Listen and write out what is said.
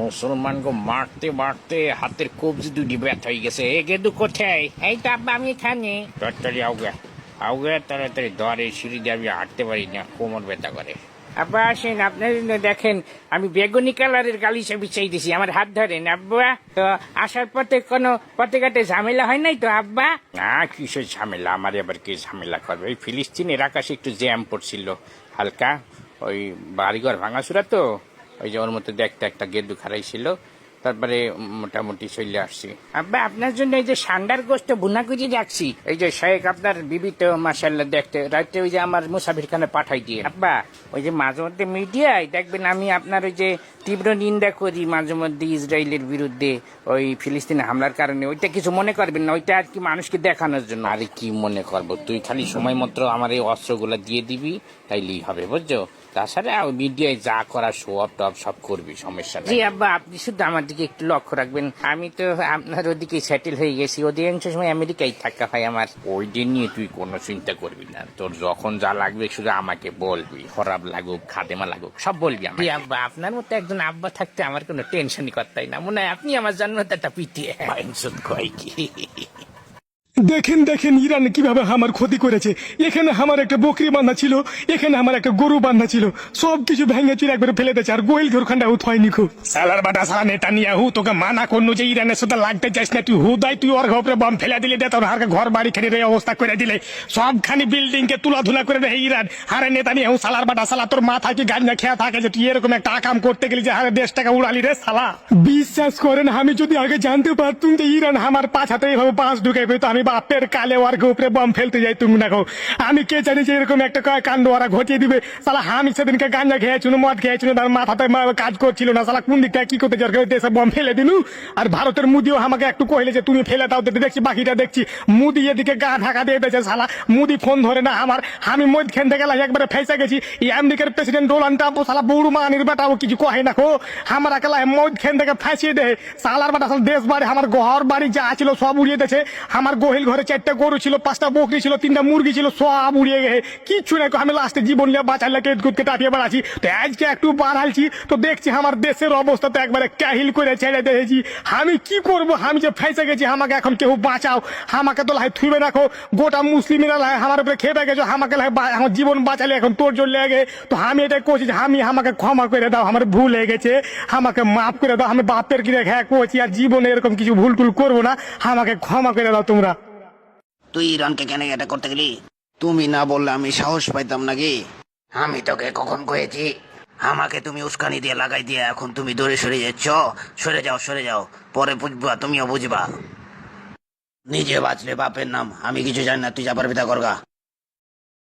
মুসলমানকে মারতে মারতে হাতের কবজি দুটি ব্যথা হয়ে গেছে। এ গেদু কোথায় এই তো আব্বা আমি এখানে। তাড়াতাড়ি আউগে আউগে তাড়াতাড়ি দরে সিঁড়ি দিয়ে আমি হাঁটতে পারি না কোমর ব্যথা করে। আব্বা আসেন আপনার দেখেন আমি বেগুনি কালারের গালিচা বিছাই দিছি আমার হাত ধরেন আব্বা। তো আসার পথে কোনো পথে ঘাটে ঝামেলা হয় নাই তো আব্বা? না কিসের ঝামেলা? আমার এবার কি ঝামেলা করবে? ওই ফিলিস্তিনের আকাশে একটু জ্যাম পড়ছিল হালকা। ওই বাড়িঘর ভাঙাচুরা তো। ওই যে ওর মধ্যে দেখতে একটা গেদু খারাইছিল তারপরে মোটামুটি চলে আসছি। আব্বা আপনার জন্য এই যে সান্ডার গোস্ত বুনা করে রাখছি। এই যে শেখ আপনার বিবি তো মাসাল্লাহ দেখতে রাত্রে ওই যে আমার মুসাফির খানে পাঠাই দিয়ে। আব্বা ওই যে মাঝে মধ্যে মিডিয়ায় দেখবেন আমি আপনার ওই যে তীব্র নিন্দা করি মাঝে মধ্যে ইসরায়েলের বিরুদ্ধে ওই ফিলিস্তিনে হামলার কারণে। ওইটা কিছু মনে করবেন না ওইটা আর কি মানুষকে দেখানোর জন্য। আরে কি মনে করব? তুই খালি সময় মতো আমার এই অস্ত্রগুলো দিয়ে দিবি তাইলেই হবে বুঝছ? তাছাড়া ওই মিডিয়ায় যা করা শো অফ টপ সব করবি সমস্যা নেই। আব্বা আপনি শুধু আমার দিকে একটু লক্ষ্য রাখবেন। আমি তো আপনার ওদিকে সেটেল হয়ে গেছি। অধিকাংশ সময় আমেরিকায় থাকা হয় আমার। ওই দিন নিয়ে তুই কোনো চিন্তা করবি না। তোর যখন যা লাগবে শুধু আমাকে বলবি। খরাব লাগুক খাদেমা লাগুক সব বলবি আমি আব্বা আপনার মতো একজন আব্বা থাকতে আমার কোনো টেনশনই করতাই না। মনে হয় আপনি আমার জন্মদাতা পিটিয়ে। কি? দেখেন দেখেন ইরান কীভাবে আমার ক্ষতি করেছে। এখানে আমার একটা বকরি বান্ধা ছিল এখানে আমার একটা গরু বান্ধা ছিল। সব কিছু ভেঙে চুরে একবার ফেলে দিয়েছে আর গোয়েল ঘরখানটা হুত হয়নি খুব। সালার বাটা সালা নেতা নিয়ে হু তোকে মানা করল যে ইরানের সাথে লাগতে চাইস না তুই হুদাই তুই ওর ঘরে বম ফেলে দিলে দে তোর হারকে ঘর বাড়ি খানি রে অবস্থা করে দিলে। সবখানি বিল্ডিং কে তুলা ধুলা করে দেয় ইরান। হারে নেতা নিয়ে হু সালার বাটা সালা তোর মাথা কি গাঞ্জা খেয়া থাকে যে তুই এরকম একটা আকাম করতে গেলি যে হারে দেশ টাকা উড়ালি রে সালা? বিশ্বাস করেন আমি যদি আগে জানতে পারতুম যে ইরান আমার পাছাতে এইভাবে বাঁশ ঢুকাইবে তো আমি বাপের কালে ওর উপরে বম ফেলতে যাই তুমি দেখো। আমি কে জানি যে এরকম একটা কাণ্ড ওরা ঘটিয়ে দিবে। সালা আমি সেদিনকে গাঞ্জা খেয়েছিল মদ খেয়েছিল তার মাথাতে মা- কাজ করছিল না। সালা কোন দিকটা কি করতে যার দেশে বম ফেলে দিলু। আর ভারতের মুদিও আমাকে একটু কইলে যে, তুমি ফেলে দাও দেখছি, বাকিটা দেখছি। মুদি এদিকে গা ঢাকা দিয়ে দিয়েছে সালা মুদি ফোন ধরে না আমার। আমি মদ খেতে গেলাম একবারে ফেসে গেছি। এই আমেরিকার প্রেসিডেন্ট ডোনাল্ড ট্রাম্প সালা মানির বেটা ও কিছু কহে না কো। আমার একলা মদ খেন থেকে ফাঁসিয়ে দেয় সালার বেটা দেশ বাড়ি আমার ঘর বাড়ি যা ছিল সব উড়িয়ে দিয়েছে। আমার গোহিল ঘরে চারটা গরু ছিল, পাঁচটা বকরি ছিল, তিনটা মুরগি ছিল, সব উড়িয়ে গেছে। কিচ্ছু না, আমি লাস্টে জীবন নিয়ে বাঁচালে কেট কুটকে টাপিয়ে বেড়াচ্ছি। তো আজকে একটু বাড়ালছি তো দেখছি আমার দেশের অবস্থা তো একবারে ক্যাহিল করে ছেড়ে দিয়েছি। আমি কি করব? আমি যে ফেঁসে গেছি, আমাকে এখন কেউ বাঁচাও। আমাকে তো লাই থুইবে রাখো গোটা মুসলিমেরা লাই আমার উপরে খেপে গেছো, আমাকে লাই আমার জীবন বাঁচালে এখন তোর জন্য লেগে। তো আমি এটাই করছি যে আমি আমাকে ক্ষমা করে দাও, আমার ভুল হয়ে গেছে। আমাকে মাফ করে দাও, আমি বাপের কিনে হ্যাঁ করছি, আর জীবনে এরকম কিছু ভুল টুল করব না। আমাকে ক্ষমা করে দাও তোমরা। তুই ইরানকে কেন এটা করতে গেলি? তুমি না বললে আমি সাহস পাইতাম নাকি? আমি তোকে কখন কয়েছি? আমাকে তুমি উস্কানি দিয়ে লাগাই দিয়ে এখন তুমি দূরে সরে যাচ্ছ। সরে যাও সরে যাও। পরে বুঝবা, তুমিও বুঝবা। নিজে বাঁচলে বাপের নাম, আমি কিছু জানি না, তুই যা পারবি তা করগা।